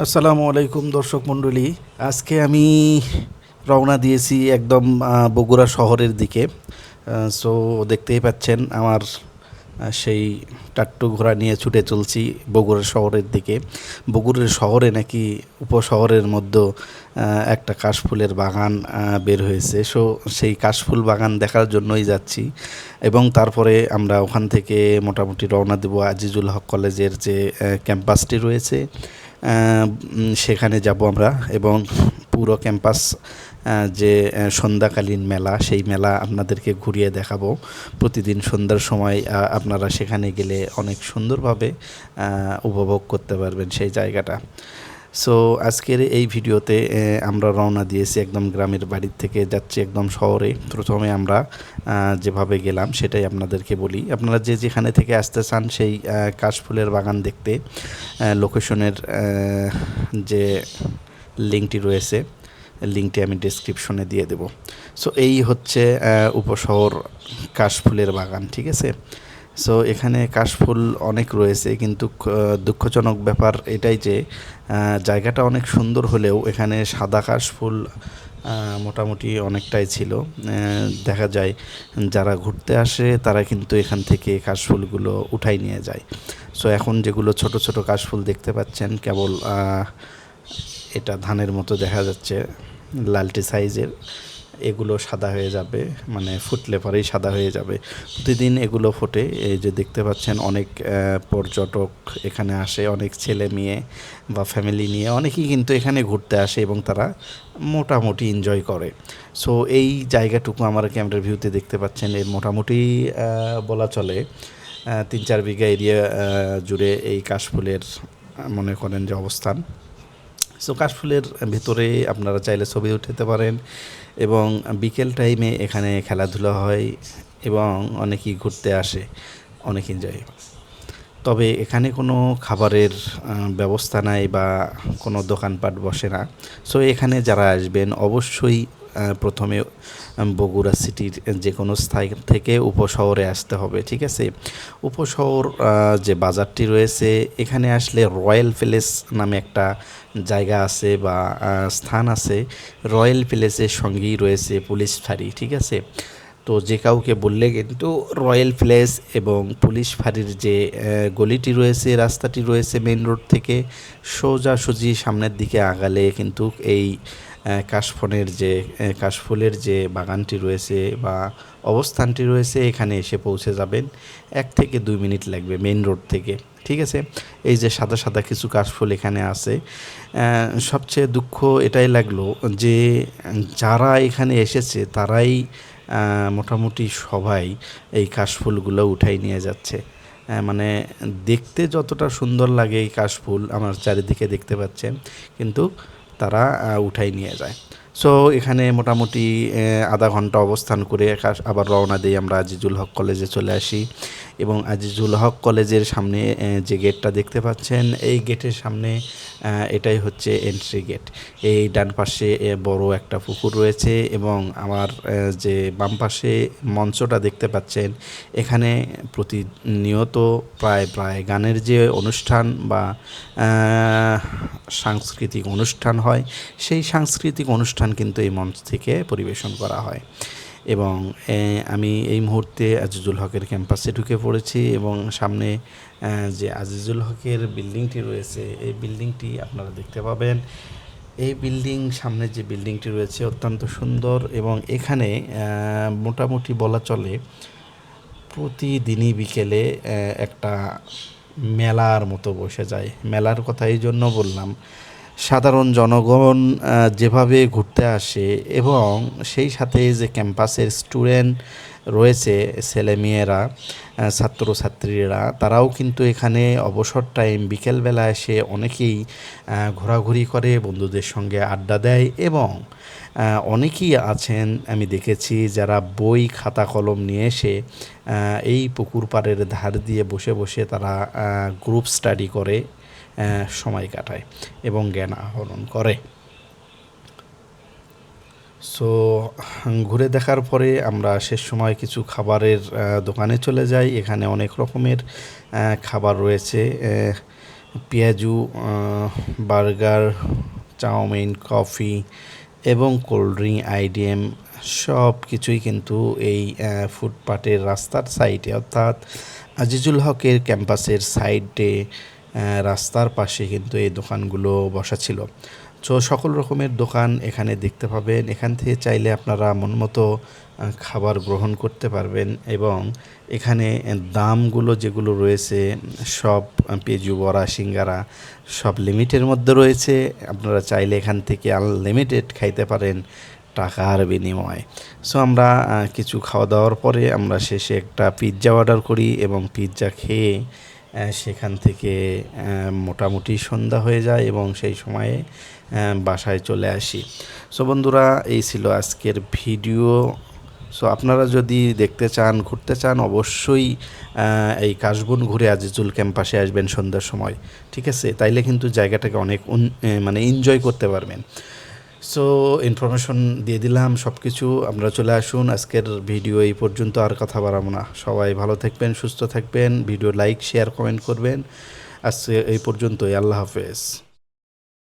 আসসালামু আলাইকুম দর্শক মণ্ডলী। আজকে আমি রওনা দিয়েছি একদম বগুড়া শহরের দিকে। সো দেখতেই পাচ্ছেন আমার সেই টাট্টু ঘোড়া নিয়ে ছুটে চলছি বগুড়া শহরের দিকে। বগুড়ার শহরে নাকি উপশহরের মধ্যে একটা কাশফুলের বাগান বের হয়েছে। সো সেই কাশফুল বাগান দেখার জন্যই যাচ্ছি। এবং তারপরে আমরা ওখান থেকে মোটামুটি রওনা দেবো আজিজুল হক কলেজের যে ক্যাম্পাসটি রয়েছে। সেখানে যাব আমরা এবং পুরো ক্যাম্পাস যে সন্ধ্যাকালীন মেলা, সেই মেলা আপনাদেরকে ঘুরিয়ে দেখাবো। প্রতিদিন সন্ধ্যার সময় আপনারা সেখানে গেলে অনেক সুন্দরভাবে উপভোগ করতে পারবেন সেই জায়গাটা। সো আজকের এই ভিডিওতে আমরা রওনা দিয়েছি একদম গ্রামের বাড়ির থেকে, যাচ্ছি একদম শহরে। প্রথমে আমরা যেভাবে গেলাম সেটাই আপনাদেরকে বলি। আপনারা যে যেখানে থেকে আসতে চান সেই কাশফুলের বাগান দেখতে লোকেশনের যে লিঙ্কটি রয়েছে, লিঙ্কটি আমি ডিসক্রিপশনে দিয়ে দেব। সো এই হচ্ছে উপশহর কাশফুলের বাগান, ঠিক আছে? সো এখানে কাশফুল অনেক রয়েছে, কিন্তু দুঃখজনক ব্যাপার এটাই যে জায়গাটা অনেক সুন্দর হলেও এখানে সাদা কাশফুল মোটামুটি অনেকটাই ছিল। দেখা যায় যারা ঘুরতে আসে তারা কিন্তু এখান থেকে কাশফুলগুলো উঠাই নিয়ে যায়। সো এখন যেগুলো ছোট ছোট কাশফুল দেখতে পাচ্ছেন, কেবল এটা ধানের মতো দেখা যাচ্ছে, লালটি সাইজের। এগুলো সাদা হয়ে যাবে মানে ফুটলে পরেই সাদা হয়ে যাবে। প্রতিদিন এগুলো ফোটে, এই যে দেখতে পাচ্ছেন অনেক পর্যটক এখানে আসে, অনেক ছেলে মেয়ে বা ফ্যামিলি নিয়ে, অনেকেই কিন্তু এখানে ঘুরতে আসে এবং তারা মোটামুটি এনজয় করে। সো এই জায়গাটুকু আমার ক্যামেরার ভিউতে দেখতে পাচ্ছেন এর মোটামুটি বলা চলে তিন চার বিঘা এরিয়া জুড়ে এই কাশফুলের, মনে করেন যে অবস্থান। সো কাশফুলের ভেতরে আপনারা চাইলে ছবি উঠাতে পারেন এবং বিকেল টাইমে এখানে খেলাধুলা হয় এবং অনেকেই ঘুরতে আসে, অনেক এনজয় তবে এখানে কোনো খাবারের ব্যবস্থা নাই বা কোনো দোকানপাট বসে না। সো এখানে যারা আসবেন অবশ্যই প্রথমে বগুড়া সিটির যে কোনো স্থায়ী থেকে উপশহরে আসতে হবে, ঠিক আছে? উপশহর যে বাজারটি রয়েছে, এখানে আসলে রয়্যাল প্যালেস নামে একটা জায়গা আছে বা স্থান আছে। রয়্যাল প্যালেসের সঙ্গেই রয়েছে পুলিশ ফাঁড়ি, ঠিক আছে? তো যে কাউকে বললে কিন্তু রয়্যাল প্লেস এবং পুলিশ ফাঁড়ির যে গলিটি রয়েছে, রাস্তাটি রয়েছে মেন রোড থেকে, সোজাসুজি সামনের দিকে আগালে কিন্তু এই কাশফনের যে কাশফুলের যে বাগানটি রয়েছে বা অবস্থানটি রয়েছে, এখানে এসে পৌঁছে যাবেন। এক থেকে দুই মিনিট লাগবে মেন রোড থেকে, ঠিক আছে? এই যে সাদা সাদা কিছু কাশফুল এখানে আছে। সবচেয়ে দুঃখ এটাই লাগল যে, যারা এখানে এসেছে, তারাই মোটামুটি সবাই এই কাশফুলগুলো উঠাই নিয়ে যাচ্ছে। মানে দেখতে যতটা সুন্দর লাগে এই কাশফুল, আমার চারিদিকে দেখতে পাচ্ছেন। কিন্তু তারা উঠাই নিয়ে যায়। সো এখানে মোটামুটি আধা ঘণ্টা অবস্থান করে আবার রওনা দিই আমরা আজিজুল হক কলেজে চলে আসি। এবং আজিজুল হক কলেজের সামনে যে গেটটা দেখতে পাচ্ছেন, এই গেটের সামনে এটাই হচ্ছে এন্ট্রি গেট এই ডান পাশে বড় একটা পুকুর রয়েছে এবং আমার যে বাম পাশে মঞ্চটা দেখতে পাচ্ছেন, এখানে প্রতিনিয়ত প্রায় প্রায় গানের যে অনুষ্ঠান বা সাংস্কৃতিক অনুষ্ঠান হয়, সেই সাংস্কৃতিক অনুষ্ঠান কিন্তু এই মঞ্চ থেকে পরিবেশন করা হয়। এবং আমি এই মুহূর্তে আজিজুল হকের ক্যাম্পাসে ঢুকে পড়েছি এবং সামনে যে আজিজুল হকের বিল্ডিংটি রয়েছে, এই বিল্ডিংটি আপনারা দেখতে পাবেন। এই বিল্ডিং, সামনে যে বিল্ডিংটি রয়েছে অত্যন্ত সুন্দর এবং এখানে মোটামুটি বলা চলে, প্রতিদিনই বিকেলে একটা মেলার মতো বসে যায়। মেলার কথা এই জন্য বললাম সাধারণ জনগণ যেভাবে ঘুরতে আসে এবং সেই সাথে যে ক্যাম্পাসের স্টুডেন্ট রয়েছে, ছেলেমেয়েরা ছাত্রছাত্রীরা, তারাও কিন্তু এখানে অবসর টাইম বিকেলবেলা এসে অনেকেই ঘোরাঘুরি করে, বন্ধুদের সঙ্গে আড্ডা দেয় এবং অনেকেই আছেন, আমি দেখেছি, যারা বই, খাতা, কলম নিয়ে এসে এই পুকুর পাড়ের ধার দিয়ে বসে বসে তারা গ্রুপ স্টাডি করে। সময় কাটায় এবং জ্ঞান আহরণ করে। সো ঘুরে দেখার পরে আমরা শেষ সময় কিছু খাবারের দোকানে চলে যাই। এখানে অনেক রকমের খাবার রয়েছে। পেঁয়াজু বার্গার, চাউমিন, কফি এবং কোল্ড ড্রিঙ্ক আইডিএম সব কিছুই কিন্তু এই ফুটপাতের রাস্তার সাইডে অর্থাৎ আজিজুল হকের ক্যাম্পাসের সাইডে রাস্তার পাশে কিন্তু এই দোকানগুলো বসা ছিল। তো সকল রকমের দোকান এখানে দেখতে পাবেন। এখান থেকে চাইলে আপনারা মন মতো খাবার গ্রহণ করতে পারবেন এবং এখানে দামগুলো যেগুলো রয়েছে, সব পেঁয়াজু বড়া, সিঙ্গারা সব লিমিটের মধ্যে রয়েছে। আপনারা চাইলে এখান থেকে আনলিমিটেড খাইতে পারেন টাকার বিনিময়ে। সো আমরা কিছু খাওয়া দাওয়ার পরে আমরা শেষে একটা পিৎজা অর্ডার করি এবং পিৎজা খেয়ে সেখান থেকে মোটামুটি সন্ধ্যা হয়ে যায় এবং সেই সময়ে বাসায় চলে আসি। সো বন্ধুরা, এই ছিল আজকের ভিডিও। সো আপনারা যদি দেখতে চান, ঘুরতে চান, অবশ্যই এই কাশবন ঘুরে আজিজুল ক্যাম্পাসে আসবেন সন্ধ্যার সময়। ঠিক আছে? তাইলে কিন্তু জায়গাটাকে অনেক মানে এনজয় করতে পারবেন। সো ইনফরমেশন দিয়ে দিলাম সব কিছু আমরা চলে আসুন। আজকের ভিডিও এই পর্যন্ত, আর কথা বাড়াবো না। সবাই ভালো থাকবেন, সুস্থ থাকবেন। ভিডিও লাইক শেয়ার কমেন্ট করবেন। আজকে এই পর্যন্তই। আল্লাহ হাফেজ।